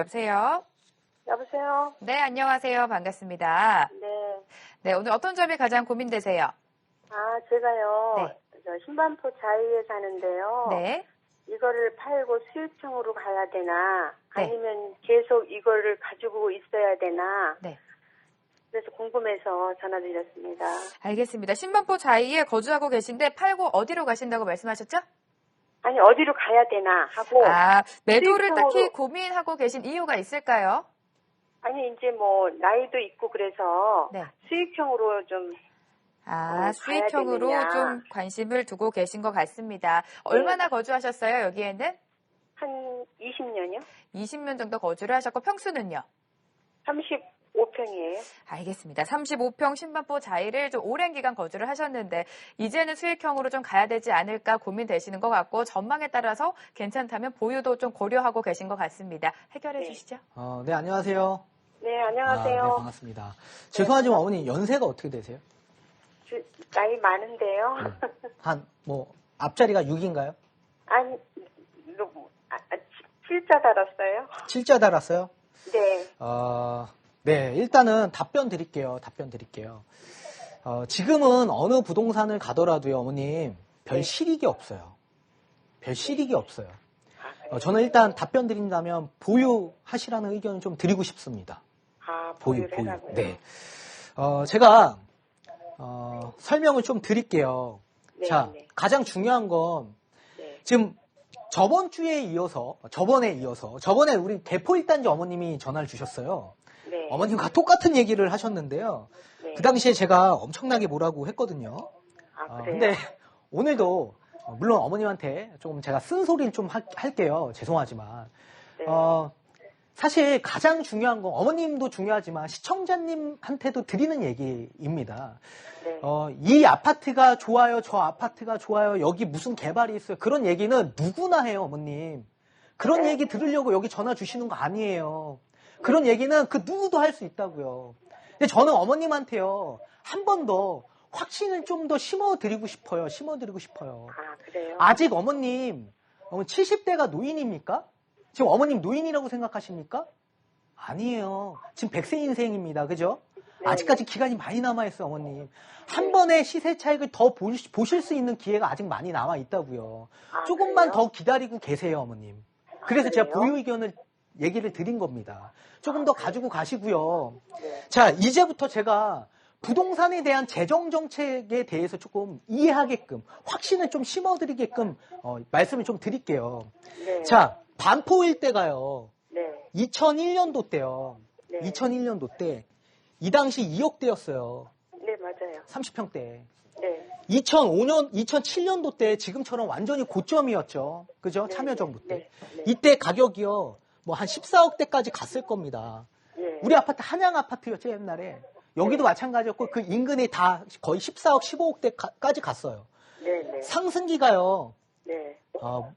여보세요? 여보세요? 네, 안녕하세요. 반갑습니다. 네. 네, 오늘 어떤 점이 가장 고민되세요? 아, 제가요. 네. 저 신반포 자이에 사는데요. 네. 이거를 팔고 수입청으로 가야 되나? 네. 아니면 계속 이거를 가지고 있어야 되나? 네. 그래서 궁금해서 전화드렸습니다. 알겠습니다. 신반포 자이에 거주하고 계신데 팔고 어디로 가신다고 말씀하셨죠? 아니, 어디로 가야 되나? 하고. 아, 매도를 딱히 고민하고 계신 이유가 있을까요? 아니, 이제 뭐, 나이도 있고 그래서 네. 수익청으로 좀, 아, 어, 수익형으로. 좀 관심을 두고 계신 것 같습니다. 얼마나 거주하셨어요, 여기에는? 한 20년이요? 20년 정도 거주를 하셨고, 평수는요? 35평이에요. 알겠습니다. 35평 신반포 자이를 좀 오랜 기간 거주를 하셨는데 이제는 수익형으로 좀 가야 되지 않을까 고민되시는 것 같고 전망에 따라서 괜찮다면 보유도 좀 고려하고 계신 것 같습니다. 해결해 네. 주시죠. 어, 네, 안녕하세요. 네, 아, 안녕하세요. 네, 반갑습니다. 죄송하지만 어머니 연세가 어떻게 되세요? 주- 나이 많은데요. 한, 뭐, 앞자리가 6인가요? 아니, 누구, 아, 아, 치- 칠자 달았어요? 7자 달았어요? 네. 어, 네, 일단은 답변 드릴게요. 답변 드릴게요. 어, 지금은 어느 부동산을 가더라도요, 어머님, 별 네. 실익이 없어요. 별 실익이 없어요. 아, 그래요? 어, 저는 일단 답변 드린다면 보유하시라는 의견을 좀 드리고 싶습니다. 아, 보유, 보유. 해라고요? 네. 어, 제가, 어, 설명을 좀 드릴게요. 네, 자, 네. 가장 중요한 건 네. 지금 저번 주에 이어서, 저번에 이어서, 저번에 우리 개포 일단지 어머님이 전화를 주셨어요. 네. 어머님과 똑같은 얘기를 하셨는데요. 네. 그 당시에 제가 엄청나게 뭐라고 했거든요. 아, 어, 그래요? 근데 오늘도, 어, 물론 어머님한테 좀 제가 쓴소리를 좀 할- 할게요. 죄송하지만. 네. 어, 사실 가장 중요한 건 어머님도 중요하지만 시청자님한테도 드리는 얘기입니다. 네. 어, 이 아파트가 좋아요, 저 아파트가 좋아요, 여기 무슨 개발이 있어요. 그런 얘기는 누구나 해요, 어머님. 그런 네. 얘기 들으려고 여기 전화 주시는 거 아니에요. 그런 얘기는 그 누구도 할 수 있다고요. 근데 저는 어머님한테요, 한 번 더 확신을 좀 더 심어드리고 싶어요. 심어드리고 싶어요. 아, 그래요? 아직 어머님, 70대가 노인입니까? 지금 어머님 노인이라고 생각하십니까? 아니에요. 지금 100세 인생입니다. 그죠? 네, 아직까지 기간이 많이 남아있어요, 어머님. 한 번의 시세 차익을 더 보- 보실 수 있는 기회가 아직 많이 남아 있다고요. 아, 조금만 그래요? 더 기다리고 계세요, 어머님. 그래서 제가? 보유 의견을 얘기를 드린 겁니다. 조금 더 가지고 가시고요. 네. 자, 이제부터 제가 부동산에 대한 재정 정책에 대해서 조금 이해하게끔 확신을 좀 심어드리게끔 어, 말씀을 좀 드릴게요. 네. 자, 반포 일대가요. 네. 2001년도 때요. 네. 2001년도 때 이 당시 2억대였어요. 네, 맞아요. 30평대. 네. 2005년, 2007년도 때 지금처럼 완전히 고점이었죠. 그죠? 네, 참여정부 때. 네. 네. 이때 가격이요. 뭐 한 14억 대까지 갔을 겁니다. 네. 우리 아파트 한양 아파트였죠 옛날에 여기도 마찬가지였고 그 인근이 다 거의 14억 15억 대까지 갔어요 네, 네. 상승기가요 네. 어,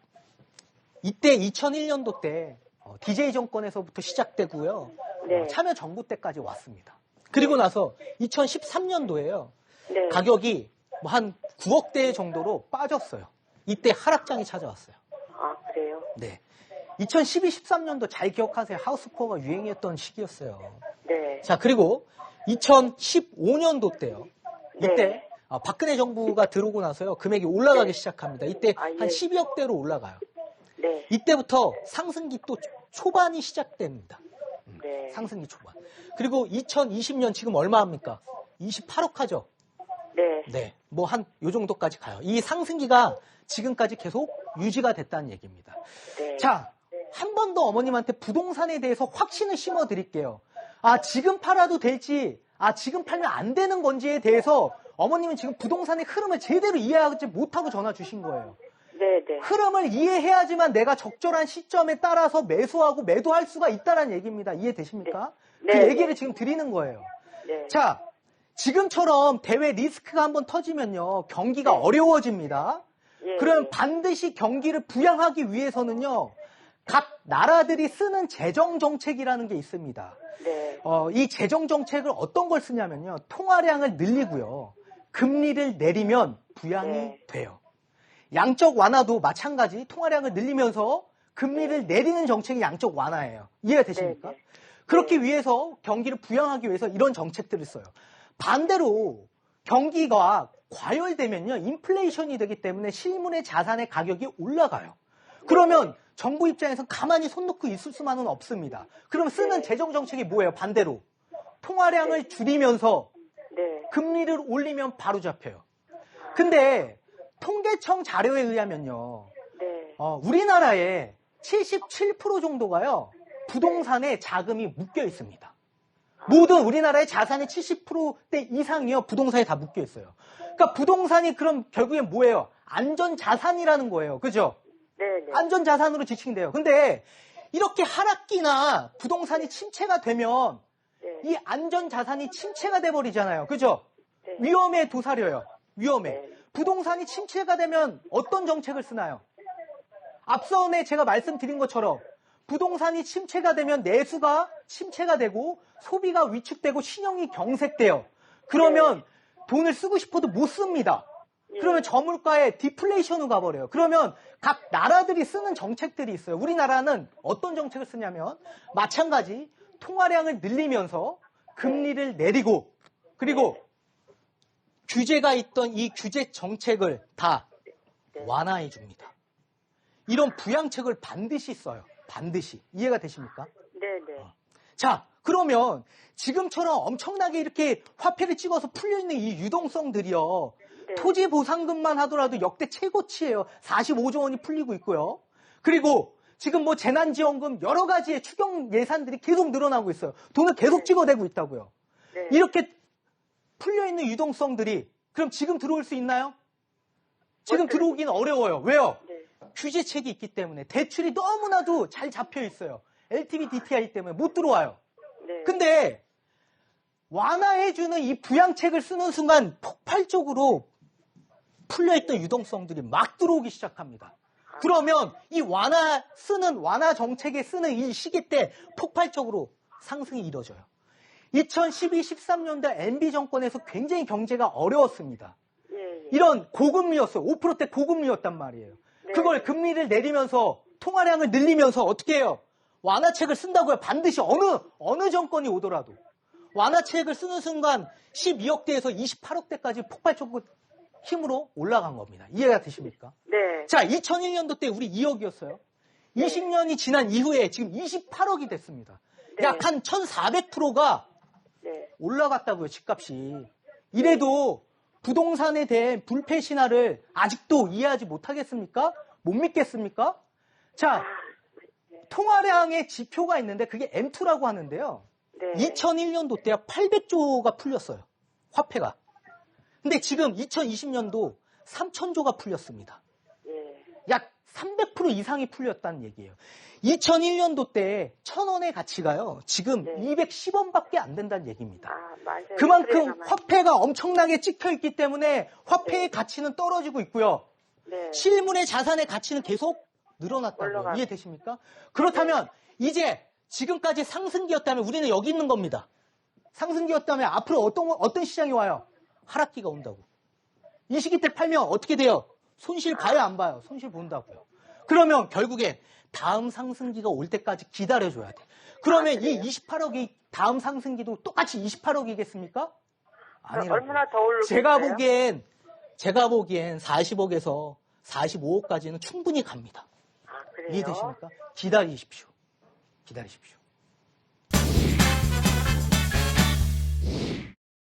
이때 2001년도 때 어, DJ 정권에서부터 시작되고요 네. 어, 참여 정부 때까지 왔습니다 그리고 나서 2013년도에요 네. 가격이 뭐 한 9억대 정도로 빠졌어요 이때 하락장이 찾아왔어요 아, 그래요? 네 2012, 13년도 잘 기억하세요 하우스포어가 유행이었던 시기였어요 네. 자, 그리고 2015년도 때요. 이때 네. 어, 박근혜 정부가 들어오고 나서요. 금액이 올라가기 네. 시작합니다. 이때 아, 예. 한 12억대로 올라가요. 네. 이때부터 상승기 또 초반이 시작됩니다. 네. 상승기 초반. 그리고 2020년 지금 얼마 합니까? 28억 하죠. 네. 네. 뭐 한 요 정도까지 가요. 이 상승기가 지금까지 계속 유지가 됐다는 얘기입니다. 네. 자, 한 번 더 어머님한테 부동산에 대해서 확신을 심어 드릴게요. 아, 지금 팔아도 될지, 아, 지금 팔면 안 되는 건지에 대해서 어머님은 지금 부동산의 흐름을 제대로 이해하지 못하고 전화 주신 거예요. 네, 네. 흐름을 이해해야지만 내가 적절한 시점에 따라서 매수하고 매도할 수가 있다는 얘기입니다. 이해되십니까? 네. 그 네. 얘기를 지금 드리는 거예요. 네. 자, 지금처럼 대외 리스크가 한번 터지면요, 경기가 네. 어려워집니다. 예, 그럼 예. 반드시 경기를 부양하기 위해서는요, 각 나라들이 쓰는 재정 정책이라는 게 있습니다. 네. 어, 이 재정 정책을 어떤 걸 쓰냐면요, 통화량을 늘리고요, 금리를 내리면 부양이 네. 돼요. 양적 완화도 마찬가지 통화량을 늘리면서 금리를 내리는 정책이 양쪽 완화예요. 이해가 되십니까? 네, 네. 그렇기 위해서 경기를 부양하기 위해서 이런 정책들을 써요. 반대로 경기가 과열되면요, 인플레이션이 되기 때문에 실물의 자산의 가격이 올라가요. 그러면 정부 입장에서 가만히 손 놓고 있을 수만은 없습니다. 그럼 쓰는 네. 재정 정책이 뭐예요? 반대로 통화량을 줄이면서 네. 금리를 올리면 바로 잡혀요. 근데 통계청 자료에 의하면요, 네. 어, 우리나라의 77% 정도가요, 부동산에 자금이 묶여 있습니다. 모든 우리나라의 자산의 70%대 이상이요, 부동산에 다 묶여 있어요. 그러니까 부동산이 그럼 결국엔 뭐예요? 안전 자산이라는 거예요. 그죠? 네. 네. 안전 자산으로 지칭돼요. 근데 이렇게 하락기나 부동산이 침체가 되면 네. 이 안전 자산이 침체가 돼 버리잖아요. 그죠? 네. 위험에 도사려요. 위험에. 네. 부동산이 침체가 되면 어떤 정책을 쓰나요? 앞선에 제가 말씀드린 것처럼 부동산이 침체가 되면 내수가 침체가 되고 소비가 위축되고 신용이 경색돼요. 그러면 돈을 쓰고 싶어도 못 씁니다. 그러면 저물가에 디플레이션으로 가버려요. 그러면 각 나라들이 쓰는 정책들이 있어요. 우리나라는 어떤 정책을 쓰냐면 마찬가지 통화량을 늘리면서 금리를 내리고 그리고 규제가 있던 이 규제 정책을 다 완화해 줍니다. 이런 부양책을 반드시 써요. 반드시. 이해가 되십니까? 네. 네. 자, 그러면 지금처럼 엄청나게 이렇게 화폐를 찍어서 풀려있는 이 유동성들이요. 네. 토지 보상금만 하더라도 역대 최고치예요. 45조 원이 풀리고 있고요. 그리고 지금 뭐 재난지원금 여러 가지의 추경 예산들이 계속 늘어나고 있어요. 돈을 계속 찍어대고 있다고요. 네. 이렇게 풀려 있는 유동성들이 그럼 지금 들어올 수 있나요? 지금 못 들어오기는 어려워요. 왜요? 네. 규제책이 있기 때문에 대출이 너무나도 잘 잡혀 있어요. LTV, DTI 때문에 못 들어와요. 네. 근데 완화해주는 이 부양책을 쓰는 순간 폭발적으로 풀려있던 유동성들이 막 들어오기 시작합니다. 그러면 이 완화 쓰는 완화 정책에 쓰는 이 시기 때 폭발적으로 상승이 이뤄져요. 2012, 13년대 MB 정권에서 굉장히 경제가 어려웠습니다. 예. 예. 이런 고금리였어요. 5%대 고금리였단 말이에요. 네. 그걸 금리를 내리면서 통화량을 늘리면서 어떻게 해요? 완화책을 쓴다고요. 반드시 어느 어느 정권이 오더라도 완화책을 쓰는 순간 12억대에서 28억대까지 폭발적으로 힘으로 올라간 겁니다. 이해가 되십니까? 네. 자, 2001년도 때 우리 2억이었어요. 20년이 지난 이후에 지금 28억이 됐습니다. 네. 약한 1,400%가 네. 올라갔다고요, 집값이. 이래도 부동산에 대한 불패 신화를 아직도 이해하지 못하겠습니까? 못 믿겠습니까? 자, 통화량의 지표가 있는데 그게 M2라고 하는데요. 네. 2001년도 때 800조가 풀렸어요. 화폐가. 근데 지금 2020년도 3,000조가 풀렸습니다. 예. 약300% 이상이 풀렸다는 얘기예요. 2001년도 때 1,000원의 가치가요. 지금 네. 210원밖에 안 된다는 얘기입니다. 아. 그만큼 화폐가 엄청나게 찍혀 있기 때문에 화폐의 가치는 떨어지고 있고요. 네. 실물의 자산의 가치는 계속 늘어났다고요. 올라가고. 이해되십니까? 그렇다면 이제 지금까지 상승기였다면 우리는 여기 있는 겁니다. 상승기였다면 앞으로 어떤 어떤 시장이 와요? 하락기가 온다고. 이 시기 때 팔면 어떻게 돼요? 손실 봐요, 안 봐요? 손실 본다고요. 그러면 결국에 다음 상승기가 올 때까지 기다려줘야 돼. 그러면 이 28억이 다음 상승기도 똑같이 28억이겠습니까? 아니라고. 얼마나 더 오르고 제가 있어요? 보기엔 제가 보기엔 40억에서 45억까지는 충분히 갑니다. 아, 그래요? 이해되십니까? 기다리십시오. 기다리십시오.